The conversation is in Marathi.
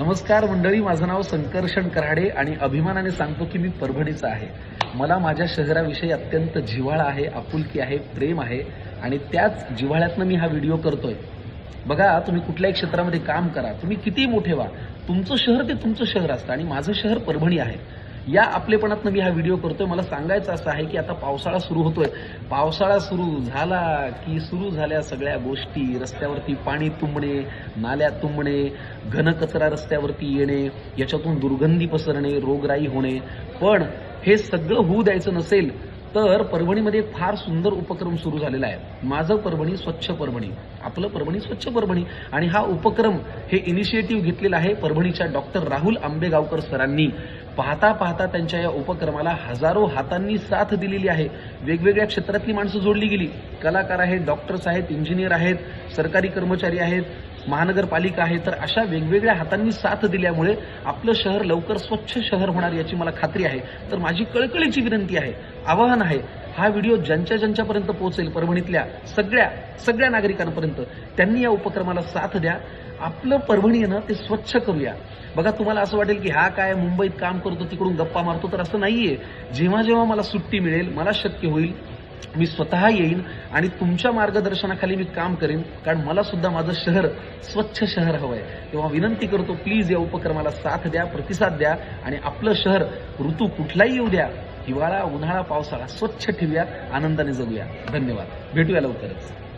नमस्कार मंडळी माझं नाव संकर्षण कराडे आणि अभिमानाने सांगतो की मी परभणीचा आहे. मला माझ्या शहराविषयी अत्यंत जिव्हाळा आहे आपुलकी आहे प्रेम आहे आणि त्याच जिव्हाळ्यातनं मी हा व्हिडिओ करतोय. बघा तुम्ही कुठल्याही क्षेत्रामध्ये काम करा तुम्ही किती मोठे व्हा तुमचं शहर ते तुमचं शहर असतं आणि माझं शहर परभणी आहे. या आपलेपणातनं मी हा व्हिडिओ करतोय. मला सांगायचं असं आहे की आता पावसाळा सुरू होतोय. पावसाळा सुरू झाला की सुरू झाल्या सगळ्या गोष्टी. रस्त्यावरती पाणी तुंबणे नाल्या तुंबणे घनकचरा रस्त्यावरती येणे याच्यातून दुर्गंधी पसरणे रोगराई होणे. पण हे सगळं होऊ द्यायचं नसेल तर परभणीमध्ये एक फार सुंदर उपक्रम सुरू झालेला आहे. माझं परभणी स्वच्छ परभणी. आपलं परभणी स्वच्छ परभणी. आणि हा उपक्रम हे इनिशिएटिव्ह घेतलेला आहे परभणीच्या डॉक्टर राहुल आंबेगावकर सरांनी. पाहता पाहता त्यांच्या या उपक्रमाला हजारो हातांनी साथ दिलेली आहे. वेगवेगळ्या क्षेत्रातली माणसं जोडली गेली. कलाकार आहेत डॉक्टर्स आहेत इंजिनियर आहेत सरकारी कर्मचारी आहेत महानगरपालिका आहे तर अशा वेगवेगळ्या हातांनी साथ दिल्यामुळे आपलं शहर लवकर स्वच्छ शहर होणार याची मला खात्री आहे. तर माझी कळकळीची विनंती आहे आवाहन आहे हा व्हिडिओ ज्यांच्या ज्यांच्यापर्यंत पोहोचेल परभणीतल्या सगळ्या सगळ्या नागरिकांपर्यंत त्यांनी या उपक्रमाला साथ द्या. आपलं परभणी आहे ना ते स्वच्छ करूया. बघा तुम्हाला असं वाटेल की हा काय मुंबईत काम करतो तिकडून गप्पा मारतो तर असं नाहीये. जेव्हा जेव्हा मला सुट्टी मिळेल मला शक्य होईल मी स्वतः येईन आणि तुमच्या मार्गदर्शनाखाली मी काम करेन कारण मला सुद्धा माझं शहर स्वच्छ शहर हवं आहे तेव्हा विनंती करतो प्लीज या उपक्रमाला साथ द्या प्रतिसाद द्या आणि आपलं शहर ऋतू कुठलाही येऊ द्या हिवाळा उन्हाळा पावसाळा स्वच्छ ठेवूया आनंदाने जगूया. धन्यवाद. भेटूया लवकरच.